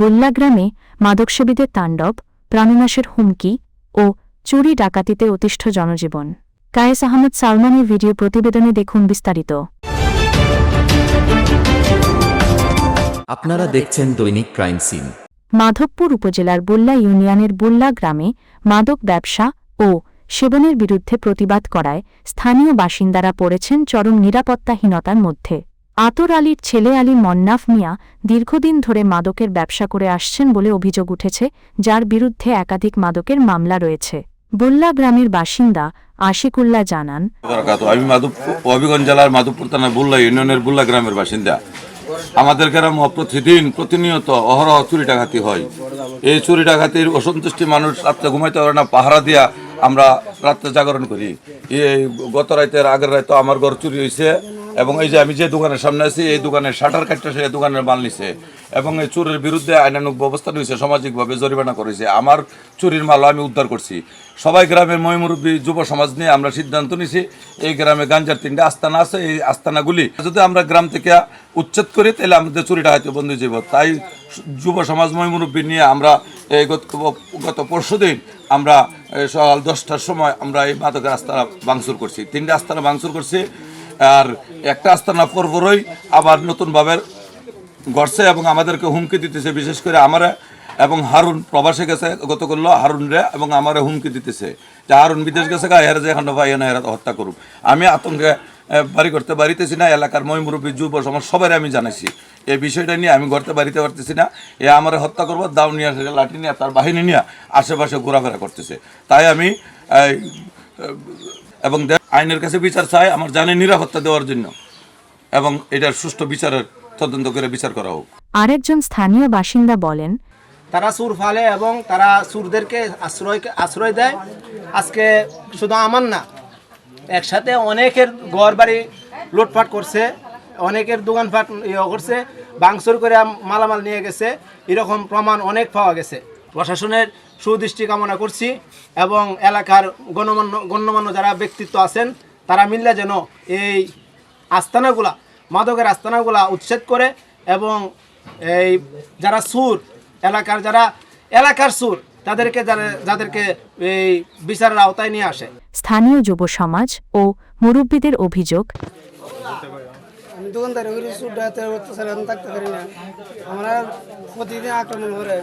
বুল্লা গ্রামে মাদকসেবীদের তাণ্ডব প্রাণনাশের হুমকি ও চুরি ডাকাতিতে অতিষ্ঠ জনজীবন। কায়েস আহমদ সালমানের ভিডিও প্রতিবেদনে দেখুন বিস্তারিত। আপনারা দেখছেন দৈনিক ক্রাইম সিন। মাধবপুর উপজেলার বুল্লা ইউনিয়নের বুল্লা গ্রামে মাদক ব্যবসা ও সেবনের বিরুদ্ধে প্রতিবাদ করায় স্থানীয় বাসিন্দারা পড়েছেন চরম নিরাপত্তাহীনতার মধ্যে। আতর আলীর ছেলে আলী মন্নাফ মিয়া দীর্ঘদিন ধরে মাদকের ব্যবসা করে আসছেন বলে অভিযোগ উঠেছে, যার বিরুদ্ধে একাধিক মাদকের মামলা রয়েছে। বুল্লা গ্রামের বাসিন্দা আশিকুল্লাহ জানান আমি মাধব হবিগঞ্জ জেলার মাধবপুর থানার বুল্লা ইউনিয়নের বুল্লা গ্রামের বাসিন্দা। আমাদের গ্রাম প্রতিদিন, প্রতিনিয়ত অহরহ চুরি ডাকাতি হয়। এই চুরি ডাকাতির অসন্তুষ্টি মানুষ রাত্রে ঘুমাইতে পারে না, পাহারা দিয়া আমরা রাত্রে জাগরণ করি। এই গত রাতের আগের রাতে আমার ঘর চুরি হয়েছে এবং এই যে আমি যে দোকানের সামনে আছি, এই দোকানের শাটার কাটতে সে দোকানের মাল নিছে। এবং এই চুরির বিরুদ্ধে আইনানুক ব্যবস্থা নিয়েছে, সামাজিকভাবে জরিমানা করেছে। আমার চুরির মাল আমি উদ্ধার করছি। সবাই গ্রামের ময়মুরব্বী যুব সমাজ নিয়ে আমরা সিদ্ধান্ত নিছি, এই গ্রামে গাঞ্জার তিনটে আস্তানা আছে, এই আস্তানাগুলি যদি আমরা গ্রাম থেকে উচ্ছেদ করি, তাহলে আমাদের চুরিটা হয়তো বন্ধ যাব। তাই যুব সমাজ ময়মুরব্বী নিয়ে আমরা এই গত গত পরশু দিন আমরা সকাল দশটার সময় আমরা এই মাদকের আস্তানা ভাঙচুর করছি। তিনটে আস্তানা ভাঙচুর করছি। আর একটা আস্তানা পরপরই আবার নতুনভাবে গড়ছে এবং আমাদেরকে হুমকি দিতেছে, বিশেষ করে আমারা এবং হারুন প্রবাসে গেছে গত করল হারুন রে এবং আমারে হুমকি দিতেছে যে হারুন বিদেশ গেছে গা হেরা যে এখানে ভাই হেরা হত্যা করুক। আমি আতঙ্কে বাড়ি করতে পারিতেছি না, এলাকার মই মুরব্বী, যুব সমাজ সবাই আমি জানাইছি। এই বিষয়টা নিয়ে আমি করতে বাড়িতে পারতেছি না। এ আমার হত্যা করব, দাও নিয়ে লাঠি নিয়ে, তার বাহিনী নিয়ে আশেপাশে ঘোরাফেরা করতেছে। তাই আমি এবং আইনের কাছে বিচার চাই আমার জানে নিরাপত্তা দেওয়ার জন্য। এবং এটার সুষ্ঠু বিচারের তদন্ত করে বিচার করা হোক। আরেকজন স্থানীয় বাসিন্দা বলেন তারা সুর ফালে এবং তারা সুরদেরকে আশ্রয় আশ্রয় দেয়। আজকে শুধু আমার না একসাথে অনেকের ঘর বাড়ি লুটপাট করছে অনেকের দোকানপাট ইয়ে করছে বাংসুর করে মালামাল নিয়ে গেছে এরকম প্রমাণ অনেক পাওয়া গেছে। প্রশাসনের সুদৃষ্টি কামনা করছি এবং এলাকার গণমান্য গণ্যমান্য যারা ব্যক্তিত্ব আছেন, তারা মিললে যেন এই আস্তানাগুলা, মাদকের আস্তানাগুলা উচ্ছেদ করে এবং এই যারা সুর, এলাকার যারা, এলাকার সুর, তাদেরকে যাদেরকে এই বিচারের আওতায় নিয়ে আসে। স্থানীয় যুব সমাজ ও মুরব্বীদের অভিযোগ দোকানদারি করি সুডাতে অত্যাচার আমি থাকতে পারি না। আমরা প্রতিদিন আক্রমণ করে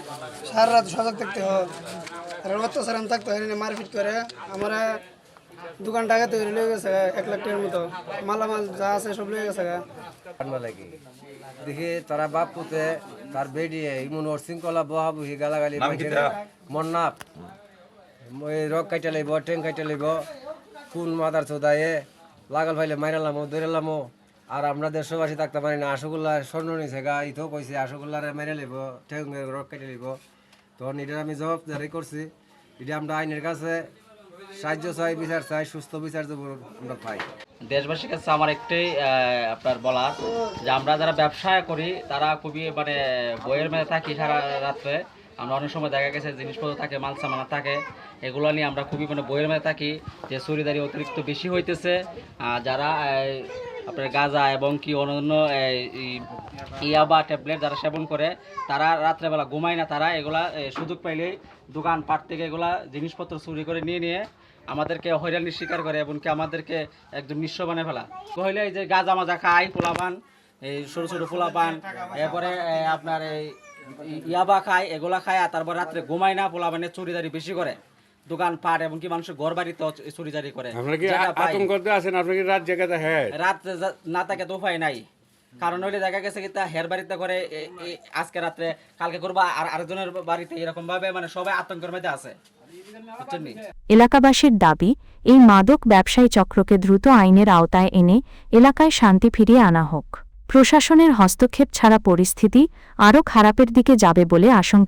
সারা রাত সজাগ থাকতে হয়। আর অত্যাচার আমি থাকতে পারি না মারপিট করে। আমরা দোকান টাকা তৈরি লয়ে গেছে এক লাখ টাকার মতো। মালামাল যা আছে সব লয়ে গেছে লাগে। দেখি তারা বাপ পুতে তার বেডি ইমন ওর শৃঙ্খলা বহা বুহি গালাগালি মন্নাপ ওই রক কাইটা লইব টেং কাইটা লইব। কোন মাদার চোদায়ে লাগাল ফাইলে মাইরালাম দৌড়ালাম আর আমরা দেশবাসী থাকতে পারি না। আশোগুল্লা স্বর্ণ নিছে গা ইথো কইছে, আশোগুল্লারে মেরে লইব ঠেং রক কেটে লইব। তখন এটার আমি জবাবদারি করছি এটা আমরা আইনের কাছে সাহায্য চাই, বিচার চাই, সুস্থ বিচার আমরা পাই দেশবাসীর কাছে আমার একটাই আপনার বলার যে আমরা যারা ব্যবসা করি, তারা খুবই মানে বইয়ের মেয়ে থাকি সারা রাত্রে। আমরা অনেক সময় দেখা গেছে জিনিসপত্র থাকে, মাল সামানা থাকে, এগুলো নিয়ে আমরা খুবই মানে বইয়ের মেয়ে থাকি, যে চুরিদারি অতিরিক্ত বেশি হইতেছে। যারা আপনার গাঁজা এবং কি অন্যান্য এই, ই- ইয়া বা ট্যাবলেট যারা সেবন করে তারা রাত্রেবেলা ঘুমায় না তারা এগুলা সুযোগ পাইলেই দোকান পাট থেকে এগুলা জিনিসপত্র চুরি করে নিয়ে নিয়ে আমাদেরকে হয়রানির শিকার করে এমনকি আমাদেরকে একদম নিঃস্ব বানিয়ে ফেলা। হইলে এই যে গাঁজা মাজা খায় পোলাপান এই ছোটো ছোটো পোলাপান এরপরে আপনার এই ইয়াবা খায় এগুলা খায় আর তারপর রাত্রে ঘুমায় না পোলাপানে চুরিদারি বেশি করে। দোকান পাট এমনকি মানুষের ঘর বাড়িতে করে। কি যেটা পাই। আতঙ্কতে আছেন? আপনি কি রাত জায়গাতে হ্যাঁ রাত না থাকে তো উপায় নাই। কারণ হইলে দেখা গেছে কি তা হের বাড়িতে করে আজকে রাত্রে কালকে করবা আর আরেকজনের বাড়িতে এরকম ভাবে মানে সবাই আতঙ্কের মধ্যে আছে। এলাকাবাসীর দাবি এই মাদক ব্যবসায়ী চক্রকে দ্রুত আইনের আওতায় এনে এলাকায় শান্তি ফিরিয়ে আনা হোক। প্রশাসনের হস্তক্ষেপ ছাড়া পরিস্থিতি আরও খারাপের দিকে যাবে বলে আশঙ্কা